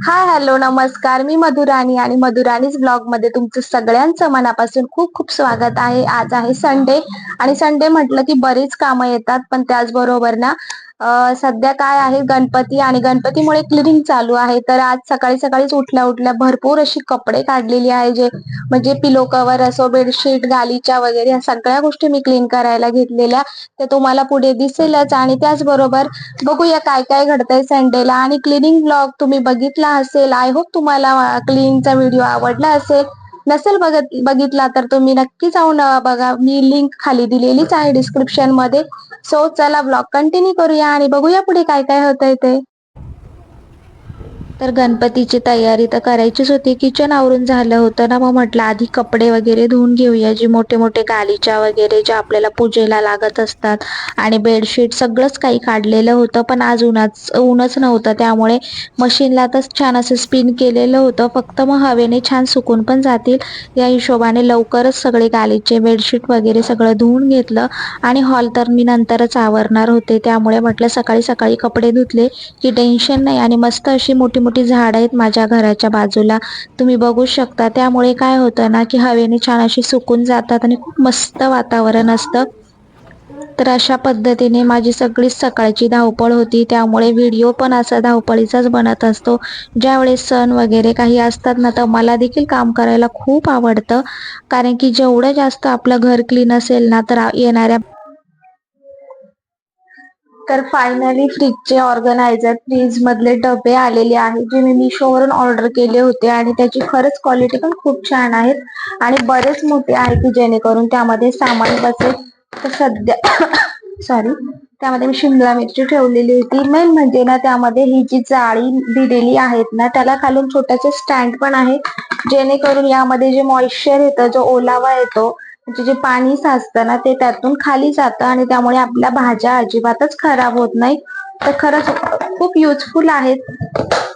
Hi hello नमस्कार. मी मधुराणी आणि मधुराणीच ब्लॉगमध्ये तुमचं सगळ्यांचं मनापासून खूप खूप स्वागत आहे. आज आहे संडे आणि संडे म्हटलं की बरीच कामं येतात पण त्याचबरोबर ना सध्या काय आहे? गणपती आणि गणपतीमुळे क्लिनिंग चालू आहे. तर आज सकाळी सकाळीच उठल्या उठल्या भरपूर अशी कपडे काढलेली आहे जे म्हणजे पिलो कव्हर असो बेडशीट गालीच्या वगैरे या सगळ्या गोष्टी मी क्लीन करायला घेतलेल्या. ते तुम्हाला पुढे दिसेलच. आणि त्याचबरोबर बघूया काय काय घडतंय संडेला आणि क्लिनिंग ब्लॉग तुम्ही बघितला असेल आय होप तुम्हाला क्लिनिंगचा व्हिडिओ आवडला असेल. नसेल बघत बघितला तर तुम्ही नक्की जाऊन बघा. मी लिंक खाली दिलेलीच आहे डिस्क्रिप्शनमध्ये. सो चला ब्लॉग कंटिन्यू करूया आणि बघूया पुढे काय काय होतंय ते. तर गणपतीची तयारी तर करायचीच होती. किचन आवरून झालं होतं ना मग म्हटलं आधी कपडे वगैरे धुवून घेऊया. जे मोठे मोठे गालीच्या वगैरे जे आपल्याला पूजेला लागत असतात आणि बेडशीट सगळंच काही काढलेलं होतं पण आज उन्हाच ऊनच नव्हतं. त्यामुळे मशीनला तर छान असं स्पिन केलेलं होतं. फक्त मग हवेने छान सुकून पण जातील. या हिशोबाने लवकरच सगळे गालीचे बेडशीट वगैरे सगळं धुवून घेतलं आणि हॉल तर मी नंतरच आवरणार होते. त्यामुळे म्हटलं सकाळी सकाळी कपडे धुतले की टेन्शन नाही. आणि मस्त अशी मोठी मोठी झाड आहेत माझ्या घराच्या बाजूला. तुम्ही बघू शकता त्यामुळे काय होतं ना की हवेने छान अशी सुकून जातात आणि खूप मस्त वातावरण असतं. तर अशा पद्धतीने माझी सगळीच सकाळची धावपळ होती त्यामुळे व्हिडिओ पण असा धावपळीचाच बनत असतो. ज्यावेळेस सण वगैरे काही असतात ना तर मला देखील काम करायला खूप आवडतं. कारण की जेवढं जास्त आपलं घर क्लीन असेल ना तर येणाऱ्या तर फायनली फ्रीजचे ऑर्गनायझर फ्रीज मधले डबे आलेले आहेत जे मी मिशोवरून ऑर्डर केले होते आणि त्याची खरंच क्वालिटी पण खूप छान आहेत आणि बरेच मोठे आहे की जेणेकरून त्यामध्ये सामान बसेल. तर सध्या सॉरी त्यामध्ये मी शिमला मिरची ठेवलेली होती. मेन म्हणजे ना त्यामध्ये ही जी जाळी दिलेली आहेत ना त्याला खालून छोटंसं स्टँड पण आहे. जेणेकरून यामध्ये जे मॉइश्चर येतं जो ओलावा येतो म्हणजे जे पाणी साचतं ना ते त्यातून खाली जातं आणि त्यामुळे आपल्या भाज्या अजिबातच खराब होत नाही तर खरंच खूप युजफुल आहेत.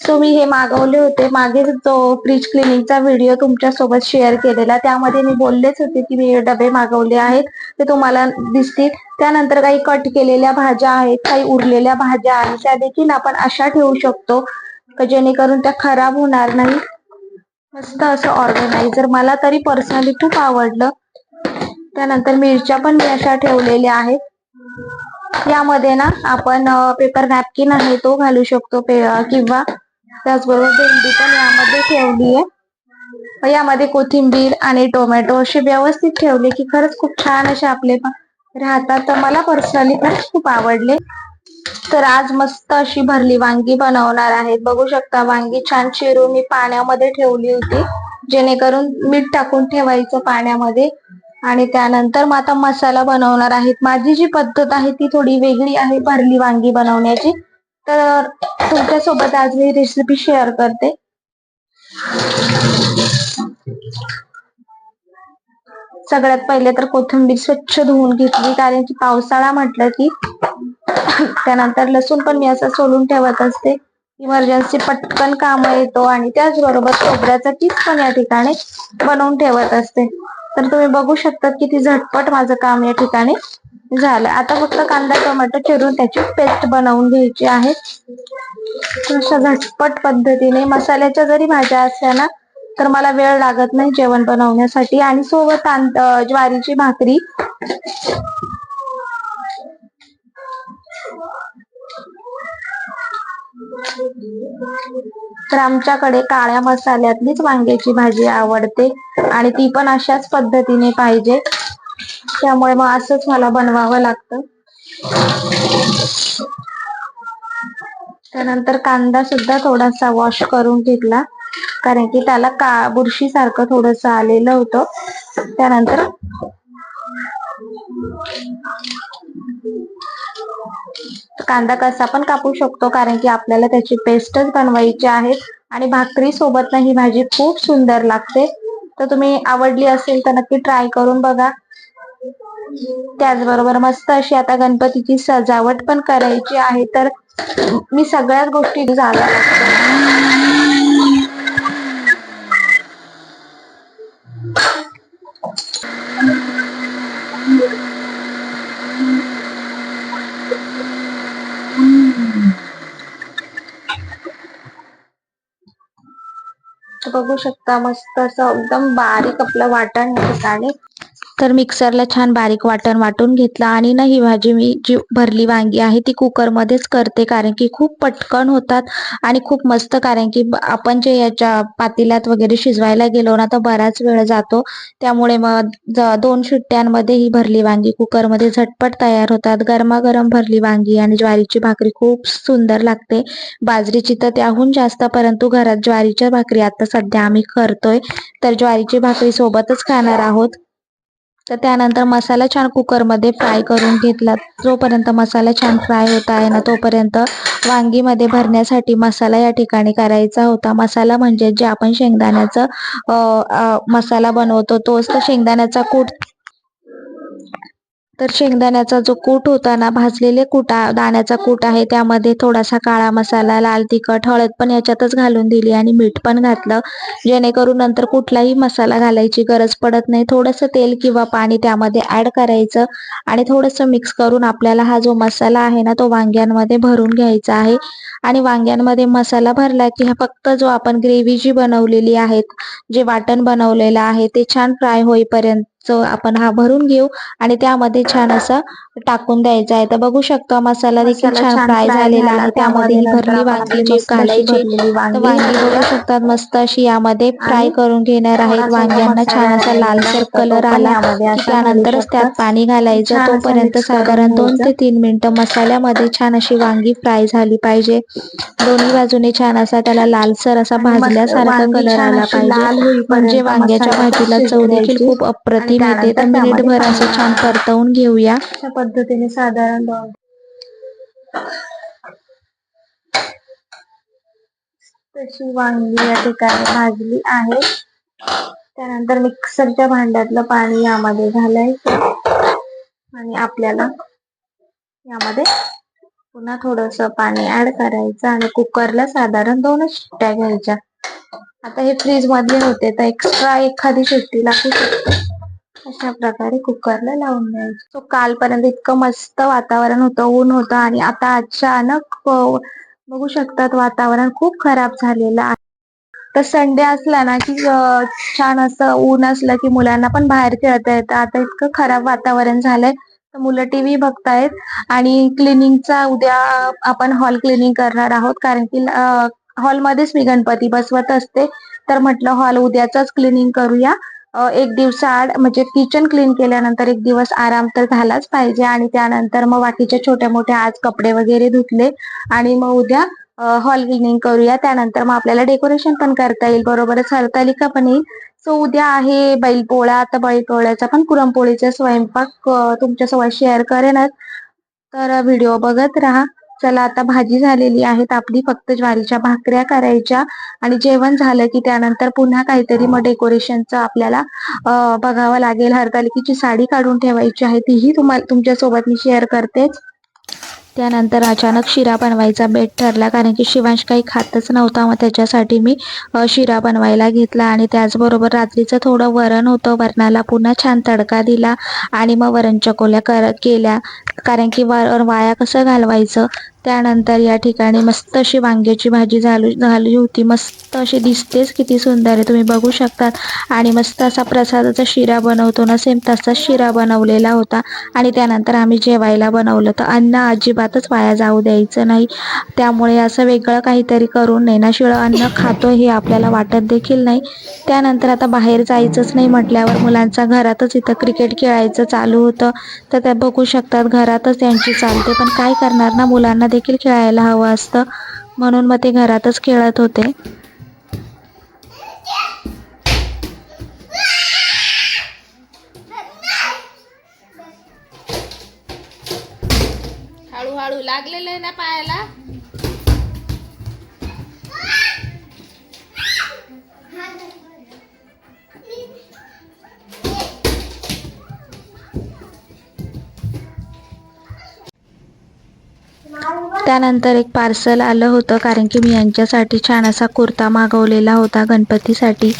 सो मी हे मागवले होते. मागे जो फ्रीज क्लिनिंगचा व्हिडिओ तुमच्यासोबत शेअर केलेला त्यामध्ये मी बोललेच होते की मी डबे मागवले आहेत. ते तुम्हाला दिसतील. त्यानंतर काही कट केलेल्या भाज्या आहेत काही उरलेल्या भाज्या आहेत. त्या देखील आपण अशा ठेवू शकतो जेणेकरून त्या खराब होणार नाही मस्त असं ऑर्गनायझर मला तरी पर्सनली खूप आवडलं. त्यानंतर मिरच्या पण मी अशा ठेवलेल्या आहेत. यामध्ये ना आपण पेपर नॅपकिन आहे तो घालू शकतो किंवा त्याचबरोबर भेंडी पण यामध्ये ठेवली आहे. यामध्ये कोथिंबीर आणि टोमॅटो असे व्यवस्थित ठेवले की खरंच खूप छान असे आपले पण राहतात. तर मला पर्सनली खरंच खूप आवडले. तर आज मस्त अशी भरली वांगी बनवणार आहेत. बघू शकता वांगी छान चिरून मी पाण्यामध्ये ठेवली होती. जेणेकरून मीठ टाकून ठेवायचं पाण्यामध्ये. आणि त्यानंतर मग आता मसाला बनवणार आहेत. माझी जी पद्धत आहे ती थोडी वेगळी आहे भरली वांगी बनवण्याची. तर तुमच्यासोबत आज मी रेसिपी शेअर करते. सगळ्यात पहिले तर कोथिंबीर स्वच्छ धुवून घेतली कारण की पावसाळा म्हटलं की त्यानंतर लसूण पण मी असं सोलून ठेवत असते. इमर्जन्सी पटकन काम येतो आणि त्याचबरोबर खोबऱ्याचा किस पण या ठिकाणी बनवून ठेवत असते. तर तुम्ही बघू शकता किती झटपट माझं काम या ठिकाणी झालं. आता फक्त कांदा टोमॅटो चिरून त्याची पेस्ट बनवून घ्यायची आहे. अशा झटपट पद्धतीने मसाल्याच्या जरी भाज्या असल्या ना तर मला वेळ लागत नाही जेवण बनवण्यासाठी. आणि सोबत ज्वारीची भाकरी तर आमच्याकडे काळ्या मसाल्यातलीच वांग्याची भाजी आवडते आणि ती पण अशाच पद्धतीने पाहिजे. त्यामुळे मग असंच मला बनवावं लागतं. त्यानंतर कांदा सुद्धा थोडासा वॉश करून घेतला. कारण की त्याला का बुरशी सारखं थोडस आलेलं होतं. त्यानंतर कांदा कसा पण कापू शकतो कारण की आपल्याला त्याची पेस्टच बनवायची आहे आणि भाकरी सोबत ही भाजी खूप सुंदर लागते. तर तुम्ही आवडली असेल तर नक्की ट्राय करून बघा. त्याचबरोबर मस्त अशी आता गणपतीची सजावट पण करायची आहे तर मी सगळ्याच गोष्टी झाल्या. बघू शकता मस्त असं एकदम बारीक आपलं वाटण या ठिकाणी. तर मिक्सरला छान बारीक वाटण वाटून घेतलं आणि ना ही भाजी मी जी भरली वांगी आहे ती कुकरमध्येच करते कारण की खूप पटकन होतात आणि खूप मस्त कारण की आपण जे याच्या पातेल्यात वगैरे शिजवायला गेलो ना तर बराच वेळ जातो. त्यामुळे मग दोन शिट्ट्यांमध्ये ही भरली वांगी कुकरमध्ये झटपट तयार होतात. गरमागरम भरली वांगी आणि ज्वारीची भाकरी खूप सुंदर लागते. बाजरीची तर त्याहून जास्त परंतु घरात ज्वारीच्या भाकरी आता सध्या आम्ही करतोय. तर ज्वारीची भाकरी सोबतच खाणार आहोत. तर त्यानंतर मसाला छान कुकरमध्ये फ्राय करून घेतला. जोपर्यंत मसाला छान फ्राय होत आहे ना तोपर्यंत वांगीमध्ये भरण्यासाठी मसाला या ठिकाणी करायचा होता. मसाला म्हणजे जे आपण शेंगदाण्याचं मसाला बनवतो तोच तर शेंगदाण्याचा कूट तर शेंगदाण्याचा जो कूट होता ना भाजलेले कुटा दाण्याचा कूट आहे त्यामध्ये थोडासा काळा मसाला लाल तिखट हळद पण याच्यातच घालून दिली आणि मीठ पण घातलं. जेणेकरून नंतर कुठलाही मसाला घालायची गरज पडत नाही. थोडंसं तेल किंवा पाणी त्यामध्ये ऍड करायचं आणि थोडंसं मिक्स करून आपल्याला हा जो मसाला आहे ना तो वांग्यांमध्ये भरून घ्यायचा आहे. आणि वांग्यांमध्ये मसाला भरला की हा फक्त जो आपण ग्रेव्ही जी बनवलेली आहे जे वाटण बनवलेलं आहे ते छान फ्राय होईपर्यंत आपण हा भरून घेऊ आणि त्यामध्ये छान असं टाकून द्यायचा आहे तर बघू शकतो मसाला देखील छान फ्राय झालेला झाला. आहे त्यामध्ये ही भरली वांगी जी घालायची वांगी तर वांगी बघू. शकतात मस्त अशी यामध्ये फ्राय करून घेणार आहेत वांग्यांना छान असा लालसर कलर आला त्यानंतरच त्यात. पाणी घालायचं तोपर्यंत साधारण दोन. ते तीन मिनिटं मसाल्यामध्ये छान अशी वांगी फ्राय झाली पाहिजे दोन्ही बाजूने छान असा त्याला लालसर असा भाजल्यासारखा कलर आला पाहिजे म्हणजे वांग्याच्या भाजीला चव देखील. खूप आणि अप्रतिम येते तर मिनिटभर असं पाणी छान. परतवून घेऊया. अशा पद्धतीने साधारण तशी वांगी या ठिकाणी भाजली आहे. त्यानंतर मिक्सरच्या भांड्यातलं पाणी यामध्ये घालायचं. आणि आपल्याला यामध्ये पुन्हा थोडस पाणी ऍड करायचं आणि कुकरला साधारण दोनच शिट्ट्या घ्यायच्या. आता हे फ्रीज मधले होते तर एक्स्ट्रा एखादी शिट्टी लागू शकते. अशा प्रकारे कुकरला लावून द्यायचं. तो कालपर्यंत इतकं मस्त वातावरण होतं ऊन होतं आणि आता अचानक बघू शकतात वातावरण खूप खराब झालेलं आहे. तर संडे असला ना की छान असं ऊन असलं की मुलांना पण बाहेर खेळता येतं. आता इतकं खराब वातावरण झालंय. तर मुलं टीव्ही बघतायत आणि क्लिनिंगचा उद्या आपण हॉल क्लिनिंग करणार आहोत. कारण की हॉलमध्येच मी गणपती बसवत असते. तर म्हटलं हॉल उद्याचाच क्लिनिंग करूया. एक दिवसाआड म्हणजे किचन क्लीन केल्यानंतर एक दिवस आराम तर झालाच पाहिजे आणि त्यानंतर मग बाकीच्या छोट्या मोठ्या आज कपडे वगैरे धुतले आणि मग उद्या हॉल क्लिनिंग करूया. त्यानंतर मग आपल्याला डेकोरेशन पण करता येईल. बरोबरच हरतालिका पण येईल. सो उद्या आहे बैलपोळा. आता बैलपोळ्याचा पण पुरणपोळीचा स्वयंपाक तुमच्यासोबत शेअर करेनच. तर व्हिडिओ बघत राहा. चला आता भाजी झालेली आहे आपली फक्त ज्वारीच्या भाकऱ्या करायच्या. आणि जेवण झालं की त्यानंतर पुन्हा काहीतरी मग डेकोरेशनचं आपल्याला बघावं लागेल. हरतालिकेची साडी काढून ठेवायची आहे. तीही तुम्हाला तुमच्यासोबत मी शेअर करतेच. त्यानंतर अचानक शिरा बनवायचा बेट ठरला कारण की शिवांश काही खातच नव्हता. मग त्याच्यासाठी मी शिरा बनवायला घेतला आणि त्याचबरोबर रात्रीचं थोडं वरण होतं. वरणाला पुन्हा छान तडका दिला आणि मग वरण चकोल्या कर केल्या. कारण की वर वाया कसं घालवायचं? त्यानंतर या ठिकाणी मस्त अशी वांग्याची भाजी झाली झाली होती. मस्त अशी दिसतेच किती सुंदर आहे. तुम्ही बघू शकतात. आणि मस्त असा प्रसादाचा शिरा बनवतो ना सेम तसाच शिरा बनवलेला होता. आणि त्यानंतर आम्ही जेवायला बनवलं. तर अन्न अजिबातच वाया जाऊ द्यायचं नाही. त्यामुळे असं वेगळं काहीतरी करून नये ना शिळं अन्न खातो हे आपल्याला वाटत देखील नाही. त्यानंतर आता बाहेर जायचंच नाही म्हटल्यावर मुलांचा घरातच इथं क्रिकेट खेळायचं चालू होतं. तर त्या बघू शकतात घरातच त्यांची चालते. पण काय करणार ना मुलांना देखील खेळायला हवं असतं. म्हणून मग ते घरातच खेळत होते. हळूहळू लागलेलं आहे ना पायाला? त्यानंतर एक पार्सल आलं होतं कारण की मी यांच्यासाठी छान असा कुर्ता मागवलेला होता गणपतीसाठी.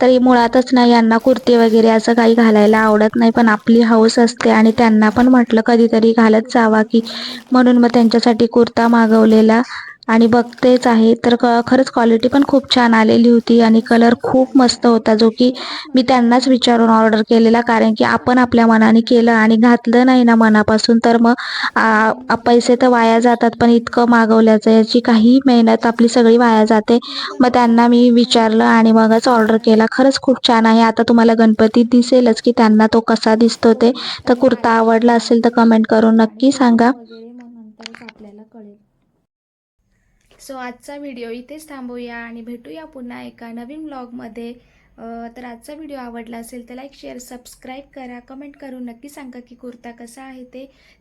तरी मुळातच ना यांना कुर्ती वगैरे असं काही घालायला आवडत नाही पण आपली हौस असते आणि त्यांना पण म्हटलं कधीतरी घालत जावा की म्हणून मग त्यांच्यासाठी कुर्ता मागवलेला. आणि बघतेच आहे. तर क- खरंच क्वालिटी पण खूप छान आलेली होती आणि कलर खूप मस्त होता जो की मी त्यांनाच विचारून ऑर्डर केलेला. कारण की आपण आपल्या मनाने केलं आणि घातलं नाही ना मनापासून तर मग पैसे तर वाया जातात पण इतकं मागवल्याचं याची काही मेहनत आपली सगळी वाया जाते. मग त्यांना मी विचारलं आणि मगच ऑर्डर केला. खरंच खूप छान आहे. आता तुम्हाला गणपती दिसेलच की त्यांना तो कसा दिसतो ते. तर कुर्ता आवडला असेल तर कमेंट करून नक्की सांगा वगैरे मग नंतरच आपल्याला कळेल सो आजचा व्हिडिओ इथेच थांबूया आणि भेटूया पुन्हा एका नवीन ब्लॉगमध्ये तर आजचा व्हिडिओ आवडला असेल तर लाईक शेअर सबस्क्राईब करा. कमेंट करून नक्की सांगा की कुर्ता कसा आहे ते.